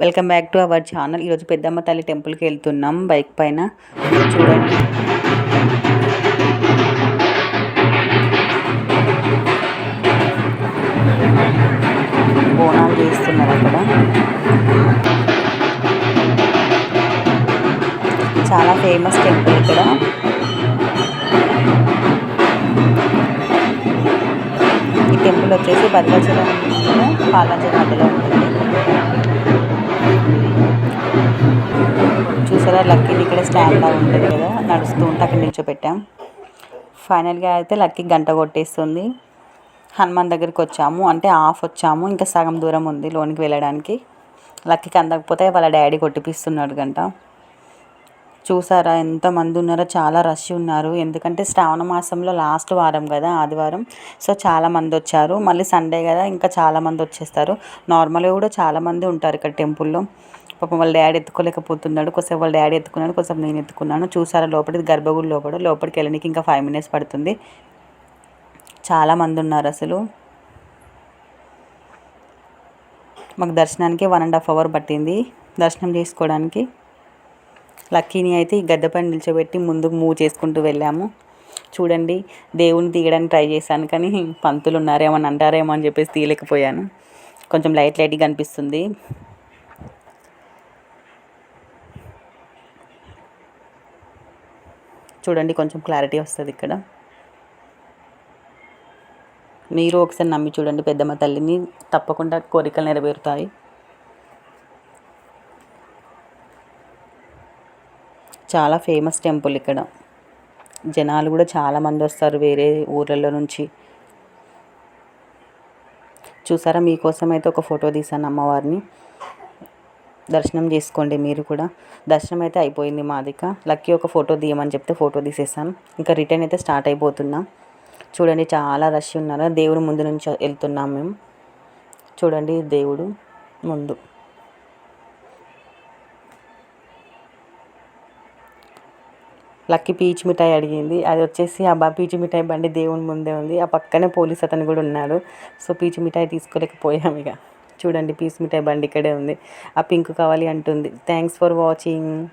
Welcome back to our channel. ఈరోజు పెద్దమ్మ తల్లి టెంపుల్కి వెళ్తున్నాం. బైక్ పైన చూడండి. బోనాలు చేస్తున్నారు అక్కడ. చాలా ఫేమస్ టెంపుల్ ఇక్కడ. ఈ టెంపుల్ వచ్చేసి భద్రాచలం పాలాజీ మధ్యలో ఉంటుంది. చూసారా లక్కీని ఇక్కడ స్టాండ్లా ఉంటుంది కదా నడుస్తూ ఉంటే అక్కడ నిల్చోపెట్టాం. ఫైనల్గా అయితే లక్కీ గంట కొట్టేస్తుంది. హనుమాన్ దగ్గరికి వచ్చాము అంటే హాఫ్ వచ్చాము ఇంకా సగం దూరం ఉంది లోనికి వెళ్ళడానికి. లక్కీకి అందకపోతే వాళ్ళ డాడీ కొట్టిపిస్తున్నాడు గంట. చూసారా? ఎంతమంది ఉన్నారో చాలా రష్ ఉన్నారు. ఎందుకంటే శ్రావణ మాసంలో లాస్ట్ వారం కదా ఆదివారం. సో చాలామంది వచ్చారు. మళ్ళీ సండే కదా ఇంకా చాలామంది వచ్చేస్తారు. నార్మల్గా కూడా చాలామంది ఉంటారు ఇక్కడ టెంపుల్లో. పాపం వాళ్ళ డాడీ ఎత్తుకోలేకపోతున్నాడు. కొంచెం వాళ్ళ డాడీ ఎత్తుకున్నాడు కొంచెం నేను ఎత్తుకున్నాను. చూసారా? లోపలికి గర్భగుడి లోపల లోపలికి వెళ్ళడానికి ఇంకా ఫైవ్ మినిట్స్ పడుతుంది. చాలామంది ఉన్నారు అసలు. మాకు దర్శనానికి వన్ అండ్ హాఫ్ అవర్ పట్టింది. దర్శనం చేసుకోవడానికి. లక్కీని అయితే ఈ గద్దె నిల్చోబెట్టి ముందుకు మూవ్ చేసుకుంటూ వెళ్ళాము. చూడండి దేవుని తీయడానికి ట్రై చేశాను కానీ పంతులు ఉన్నారేమో అని అంటారేమో అని చెప్పేసి తీయలేకపోయాను. కొంచెం లైట్ లైట్గా కనిపిస్తుంది చూడండి కొంచెం క్లారిటీ వస్తుంది ఇక్కడ. మీరు ఒకసారి నమ్మి చూడండి పెద్దమ్మ తల్లిని తప్పకుండా కోరికలు నెరవేరుతాయి. చాలా ఫేమస్ టెంపుల్ ఇక్కడ. జనాలు కూడా చాలామంది వస్తారు వేరే ఊర్లలో నుంచి. చూసారా? మీకోసం అయితే ఒక ఫోటో తీసాను అమ్మవారిని. దర్శనం చేసుకోండి మీరు కూడా. దర్శనం అయితే అయిపోయింది మాదిక. లక్కీ ఒక ఫోటో తీయమని చెప్తే ఫోటో తీసేసాను ఇంకా రిటర్న్ అయితే స్టార్ట్ అయిపోతున్నాం. చూడండి చాలా రష్ ఉన్నారా. దేవుడు ముందు నుంచి వెళ్తున్నాం మేము. చూడండి దేవుడు ముందు. లక్కీ పీచు మిఠాయి అడిగింది. అది వచ్చేసి ఆ బా పీచు మిఠాయి బండి దేవుని ముందే ఉంది. ఆ పక్కనే పోలీస్ అతను కూడా ఉన్నాడు. సో పీచు మిఠాయి తీసుకోలేకపోయాం ఇక. చూడండి పీచు మిఠాయి బండి ఇక్కడే ఉంది. ఆ పింక్ కావాలి అంటుంది. Thanks for watching.